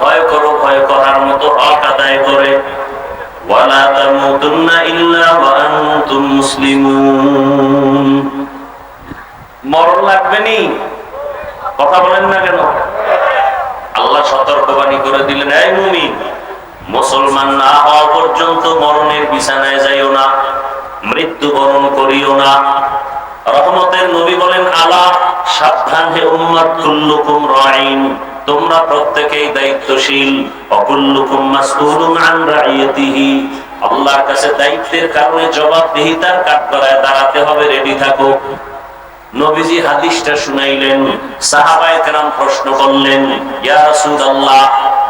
ভয় করো, ভয় করার মতো হক আদায় করে। মরণ লাগবে নি? কথা বলেন না কেন? আল্লাহ সতর্কবাণী করে দিলেন, এই মুসলমান না হওয়া পর্যন্ত মরণের বিছানায় যাইও না, মৃত্যু বরণ করিও না। রহমতের নবী বলেন, আলা সাবধান হে উম্মাত রাইন। তোমরা প্রত্যেকেই দায়িত্বশীল। অকুল্লুকুম মাসউলুন আন রাইয়াতিহি। আল্লাহর কাছে দায়িত্বের কারণে জবাবদিহিতার কাঠগড়ায় দাঁড়াতে হবে, রেডি থাকো। নবীজি হাদিসটা শুনাইলেন, সাহাবায়ে কেরাম প্রশ্ন করলেন, ইয়া রাসূলুল্লাহ,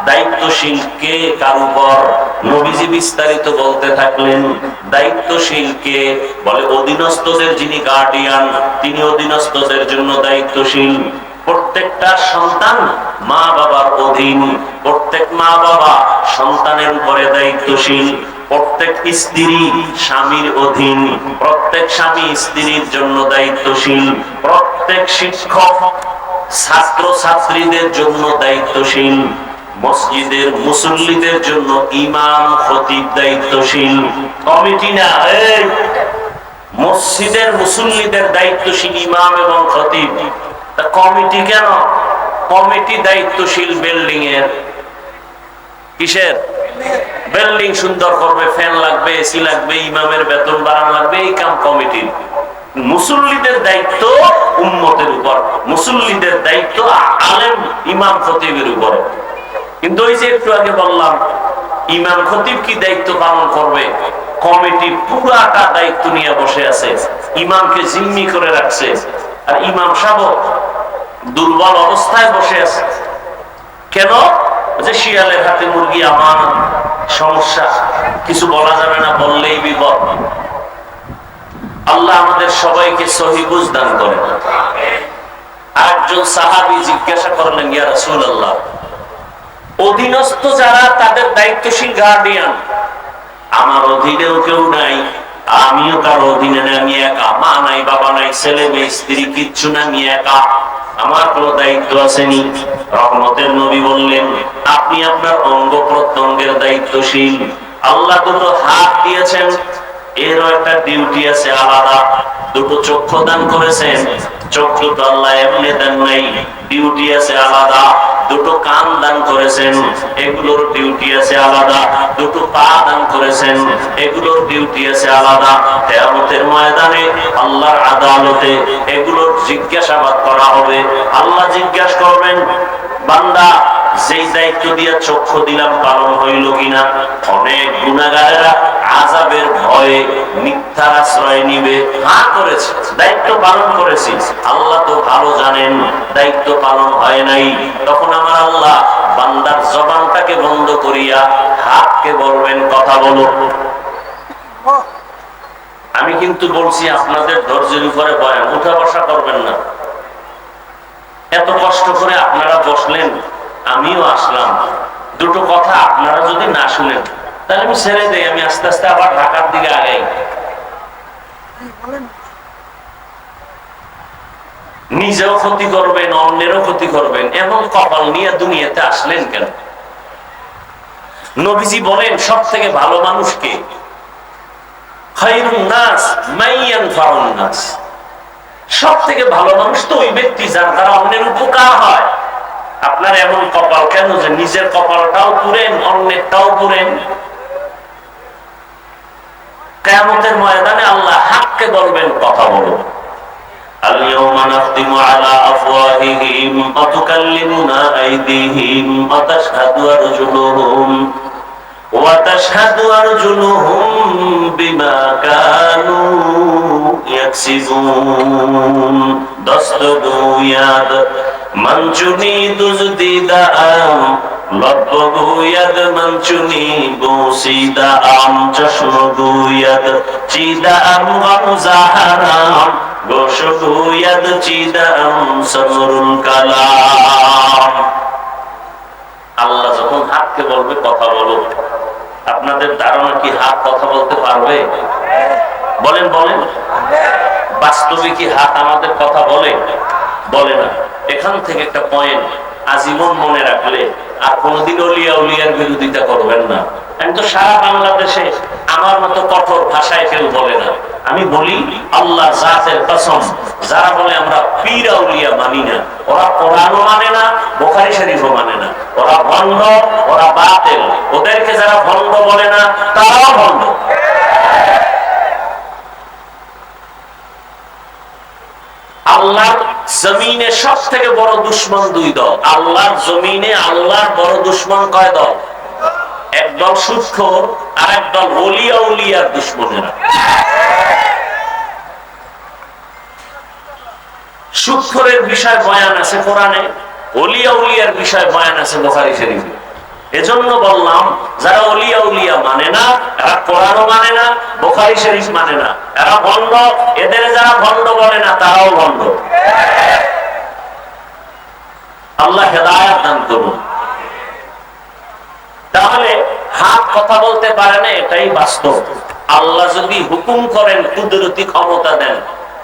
দায়িত্বশীল কে কার উপর? নবীজি বিস্তারিত বলতে থাকলেন, দায়িত্বশীল কে? বলে, অধীনস্থদের যিনি গার্ডিয়ান তিনি অধীনস্থদের জন্য দায়িত্বশীল। প্রত্যেকটা সন্তান মা বাবার অধীন। প্রত্যেক মা বাবা সন্তানের উপরে দায়িত্বশীল। প্রত্যেক স্ত্রী স্বামীর অধীন। প্রত্যেক স্বামী স্ত্রীর জন্য দায়িত্বশীল। প্রত্যেক শিক্ষক ছাত্র ছাত্রীদের জন্য দায়িত্বশীল। মসজিদের মুসল্লিদের জন্য ইমাম, খতিব দায়িত্বশীল। কমিটি না? মসজিদের মুসল্লিদের দায়িত্বশীল ইমাম এবং খতিব। কমিটি কেন? কমিটি দায়িত্বশীল বিল্ডিং এর কিসের? বিল্ডিং সুন্দর করবে, ফ্যান লাগবে এসি লাগবে, ইমামের বেতন বাড়ানো লাগবে, এই কাম কমিটির মুসল্লিদের দায়িত্ব উম্মতের উপর। মুসল্লিদের দায়িত্ব আলেম, ইমাম খতিবের উপর। কিন্তু ওই যে একটু আগে বললাম, ইমাম খতিব কি দায়িত্ব পালন করবে? কমিটি পুরাটা দায়িত্ব নিয়ে বসে আছে। ইমামকে জিম্মি করে রাখছে। আর ইমাম সাহেব দুর্বল অবস্থায় বসে আছে। কেন? যে শিয়ালের হাতে মুরগি আমার সমস্যা। কিছু বলা যাবে না, বললেই বিপদ। আল্লাহ আমাদের সবাইকে সহিবুজ দান করেন। একজন সাহাবি জিজ্ঞাসা করলেন, ইয়া রাসূল আল্লাহ অধীনস্থ যারা তাদের দায়িত্বশীল গার্ডিয়ান আমার অধীনেও কেউ নাই। আমিও কার অধীনে নাই, আমি একা। মা নাই, বাবা নাই, ছেলে মেয়ে, স্ত্রী, কিচ্ছু না আমি একা। আমার কোনো দায়িত্ব আসেনি। রহমতের নবী বললেন, আপনি আপনার অঙ্গ প্রত্যঙ্গের দায়িত্বশীল। আল্লাহ দুটো হাত দিয়েছেন, এরও একটা ডিউটি আছে আলাদা। দুটো চক্ষু দান করেছেন, চক্ষু তো আল্লাহ এমনি দেন নাই ডিউটি আছে আলাদা। দুটো কান দান করেছেন, এগুলোর ডিউটি আছে আলাদা। দুটো পা দান করেছেন, এগুলোর ডিউটি আছে আলাদা। তেয়ামতের ময়দানে আল্লাহর আদালতে এগুলোর জিজ্ঞাসাবাদ করা হবে। আল্লাহ জিজ্ঞাসা করবেন, বান্দা, যেই দিয়ে চক্ষু দিলাম, পালন হইল কিনা? অনেক গুণাগারেরা আজাবের ভয়ে আশ্রয় নিবে। হা করেছে, দায়িত্ব পালন করেছি। আল্লাহ তো ভালো জানেন, দায়িত্ব পালন হয় নাই। তখন আমার আল্লাহ বান্দার জবানটাকে বন্ধ করিয়া হাতকে বলবেন, কথা বলো। আমি কিন্তু বলছি, আপনাদের ধৈর্যের উপরে বয়ান, উঠা বসা করবেন না। এত কষ্ট করে আপনারা বসলেন আমিও আসলাম। দুটো কথা আপনারা যদি না শুনেন, তাহলে আমি ছেড়ে দেই, আমি আস্তে আস্তে আবার ঢাকার দিকে আগাই। নিজেও ক্ষতি করবেন, অন্যেরও ক্ষতি করবেন এবং কপাল নিয়ে দুনিয়াতে আসলেন কেন? নবীজি বলেন সব থেকে ভালো মানুষকে সব থেকে ভালো মানুষ তো ওই ব্যক্তি যার দ্বারা অন্যের উপকার হয়। আপনার এমন কপাল কেন যে নিজের কপালটাও পুরেন অন্যেরটাও পুরেন কেমতের ময়দানে আল্লাহ হাককে বলবেন কথা বলো اليوم نختم على أفواههم وتكلمنا أيديهم وتشهد أرجلهم وتشهد أرجلهم بما كانوا يكسبون دست گوید মঞ্চুনি গমজাহারাম সমরুল কালাম। আল্লাহ যখন হাতকে বলবে, কথা বলো আপনাদের ধারণা কি হাত কথা বলতে পারবে? বলেন বলেন। বাস্তবে কি হাত আমাদের কথা বলে? বলে না। এখান থেকে একটা পয়েন্ট আজীবন মনে রাখলে আর কোনোদিন অলিয়া উলিয়ার বিরোধিতা করবেন না। আমি তো সারা বাংলাদেশে আমার মতো কঠোর ভাষায় কেউ বলে না। আমি বলি আল্লাহ যারা বলে আমরা পীর আউলিয়া মানি না, ওরা কোরআনও মানে না, বোখারি শরীফও মানে না। ওরা ভণ্ড, ওরা বাতেল। ওদেরকে যারা ভণ্ড বলে না, তারাও ভণ্ড। আল্লাহর জমিনে সব থেকে বড় দুশ্মন দুই দল। আল্লাহর জমিনে আল্লাহর বড় দুশ্মন কয় দল? একদল সুস্থ আর একদল বলিয়া উলিয়ার দুশ্মনেরা। সুক্ষরের বিষয় বয়ান আছে কোরআনে অলিয়া উলিয়ার বিষয় বয়ান আছে বোখারি শরীফে। এজন্য বললাম, যারা অলিয়া উলিয়া মানে না কোরআনও মানে না, বোখারি শরীফ মানে না। এরা ভণ্ড, এদের যারা ভণ্ড বলে না, তারাও ভণ্ড। আল্লাহ হেদায়াত দান করুন। তাহলে হাত কথা বলতে পারে না, এটাই বাস্তব। আল্লাহ যদি হুকুম করেন, কুদরতি ক্ষমতা দেন,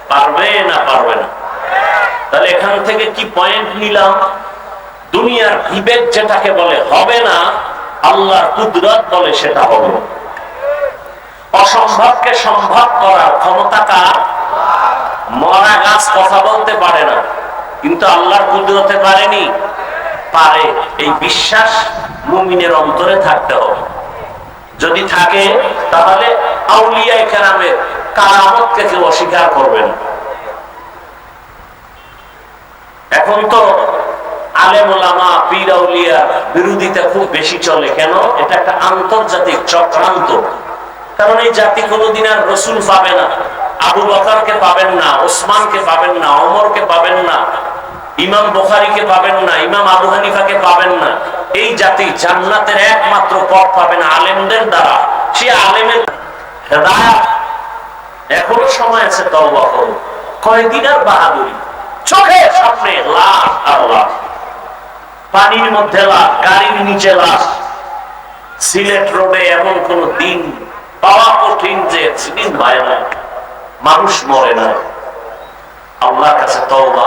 পারবে না পারবে না। তাহলে এখান থেকে কি পয়েন্ট নিলাম? দুনিয়ার বিবেক যেটাকে বলে হবে না, আল্লাহর কুদরত বলে সেটা হবে। অসম্ভবকে সম্ভব করার ক্ষমতা কার? মরা গাছ কথা বলতে পারে না, কিন্তু আল্লাহর কুদরতে পারেনি? পারে। এই বিশ্বাস মুমিনের অন্তরে থাকতে হবে। যদি থাকে, তাহলে আউলিয়ায় কেরামের কারামতকে কেউ অস্বীকার করবেন এখন তো আলেমা পীরাউলিয়া বিরোধিতা খুব বেশি চলে। কেন? এটা একটা আন্তর্জাতিক চক্রান্ত। কারণ এই জাতি কোনোদিন আর রসুল পাবে না, আবু বকারকে পাবেন না, ওসমানকে পাবেন না অমরকে পাবেন না, ইমাম বোখারিকে পাবেন না, ইমাম আবু হানিফাকে পাবেন না। এই জাতি জান্নাতের একমাত্র পথ পাবেন আলেমদের দ্বারা। সে আলেমের হেদায়াত। এখনও সময় আছে তওবা করো কয়দিন আর বাহাদুরি? চোখের সামনে লাশ আর লাশ। পানির মধ্যে লাশ, গাড়ির নিচে লাশ। সিলেট রোডে এমন কোন দিন পাওয়া কঠিন যে অ্যাক্সিডেন্ট হয় না মানুষ মরে না আল্লাহর কাছে তওবা।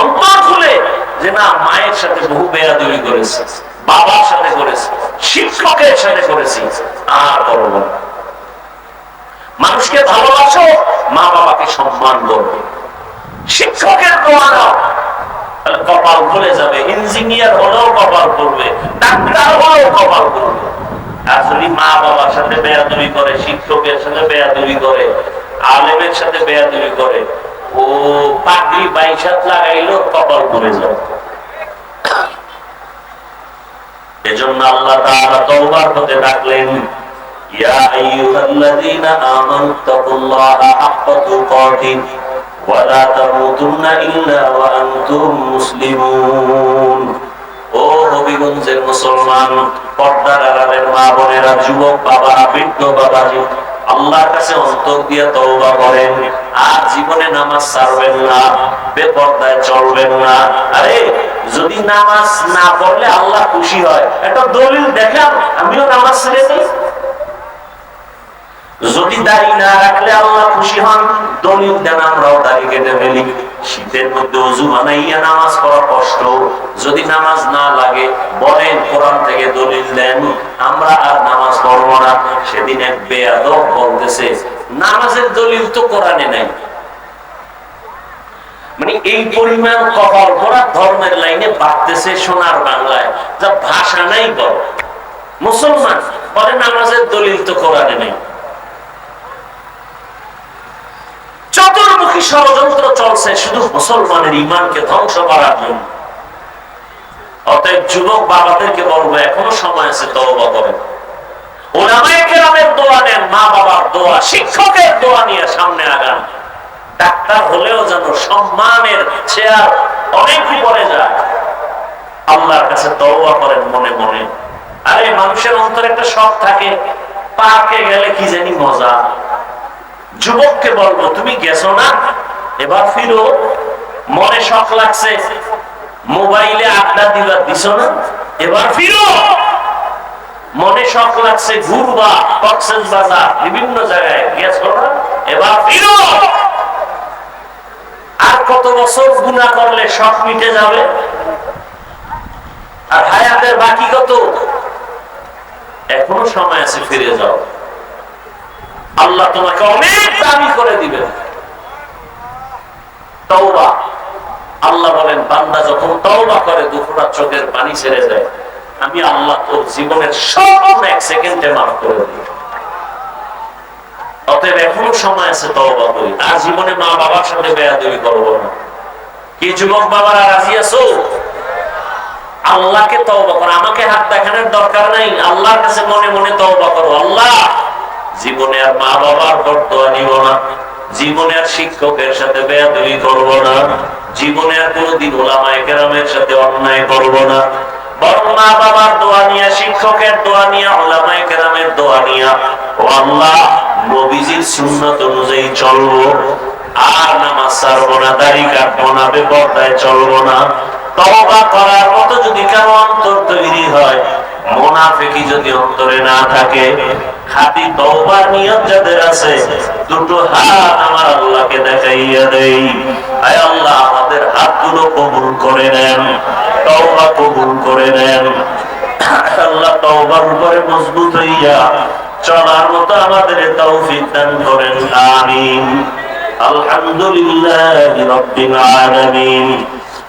অন্তর খুলে যে না, মায়ের সাথে বহু বেয়াদবি করেছে, বাবার সাথে করেছে, শিক্ষকের সাথে করেছি, আর করব না মানুষকে ভালোবাসো মা বাবাকে সম্মান করবে শিক্ষকের দোয়া দাও কপাল খুলে যাবে, ইঞ্জিনিয়ার হলেও কপাল করবে ডাক্তার হলেও কপাল করবে যদি মা বাবার সাথে বেয়াদবি করে, শিক্ষকের সাথে বেয়াদবি করে, আলেমের সাথে বেয়াদবি করে, ও পাগড়ি বাইশাত লাগাইলো, কপাল করে যাবে এজন্য আল্লাহ তাআলা তওবার পথে ডাকলেন, ইয়া ও হবিগঞ্জের মুসলমান, পর্দার আড়ালের মা বোনেরা, যুবক বাবা, বৃদ্ধ বাবাজি, আল্লাহর কাছে অন্তর দিয়ে তওবা করেন। আর জীবনে নামাজ ছাড়বেন না, বেপর্দায় চলবেন না। আরে, যদি নামাজ না পড়লে আল্লাহ খুশি হয়। একটা দলিল দেখলাম আমিও নামাজ ছেড়ে দিই। যদি দাড়ি না রাখলে আল্লাহ খুশি হন, দলিল দেন আমরাও দাড়ি কেটে ফেলি। শীতের মধ্যে অজু বানাইয়া নামাজ কষ্ট। যদি নামাজ না লাগে, বলেন কোরআন থেকে দলিল দেন, আমরা আর নামাজ পড়ব না। সেদিন এক বেয়াদব বলতেছে, নামাজের দলিল তো কোরআনে নাই। মানে এই পরিমাণ কপাল ভরা ধর্মের লাইনে বাড়তেছে সোনার বাংলায়। যা ভাষা নাই বল। মুসলমান, বলে নামাজের দলিল তো কোরআনে নেই। চতুর্মুখী ষড়যন্ত্র চলছে শুধু মুসলমানের ইমানকে ধ্বংস করার জন্য। অতএব যুবক বাবাদেরকে বলব, এখনও সময় আছে তওবা করেন মনে মনে। মানুষের অন্তরে একটা শখ থাকে, পার্কে গেলে কি জানি মজা। যুবককে বলব, তুমি গেছো না? এবার ফিরো। মনে শখ লাগছে। মোবাইলে আড্ডা দিবার দিছ না? এবার ফিরো। মনে শখ লাগছে, ঘুরবা বাজার, বিভিন্ন জায়গায় গেছো না? এবার ফিরো। আর কত বছর গুণা করলে সব মিটে যাবে? আর হায়াতের বাকি কত? এখনও সময় আছে, ফিরে যাও। আল্লাহ তোমাকে অনেক দামি করে দিবেন। আল্লাহ বলেন, বান্দা যখন তওবা করে দুপুরা চোখের পানি ছেড়ে যায় আমি আল্লাহ তোর জীবনের সব এক সেকেন্ডে মাফ করে দিই। অতএব এখনও সময় আছে তওবা করি। আর জীবনে মা বাবার সাথে বেয়াদবি করব না। কি যুবক বাবারা, রাজি আছো? আল্লাহকে তওবা করো। আমাকে হাত দেখানোর দরকার নাই। আল্লাহর কাছে মনে মনে তওবা করো। আল্লাহ জীবনে আর মা বাবার বর্তোয়া নিব না। জীবনে আর শিক্ষকের সাথে বেয়াদবি করব না। জীবনে আর কোনোদিন ওলামায়ে কেরামের সাথে অন্যায় করব না। চলবো। আর নামাজ ছাড়বো না, দাড়ি কাটবো না, বেপর্দায় চলবো না। তওবা করার মতো যদি কারও অন্তর তৈরি হয়, মোনাফেকি যদি অন্তরে না থাকে, খাঁটি তওবার নিয়ত যাদের আছে, দুটো হাত আমার আল্লাহকে দেখাইয়া দেই। আয় আল্লাহ, আমাদের হাতগুলো কবুল করে নেন, তওবা কবুল করে নেন। আল্লাহ তওবার উপরে মজবুত হইয়া চলার মতো আমাদের তৌফিক দান করেন, আমিন। আলহামদুলিল্লাহ রাব্বিল আলামিন।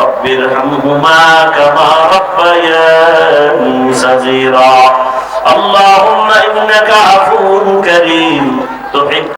رب ارحمهما كما ربياني صغيرا. اللهم إنك عفو كريم. تحب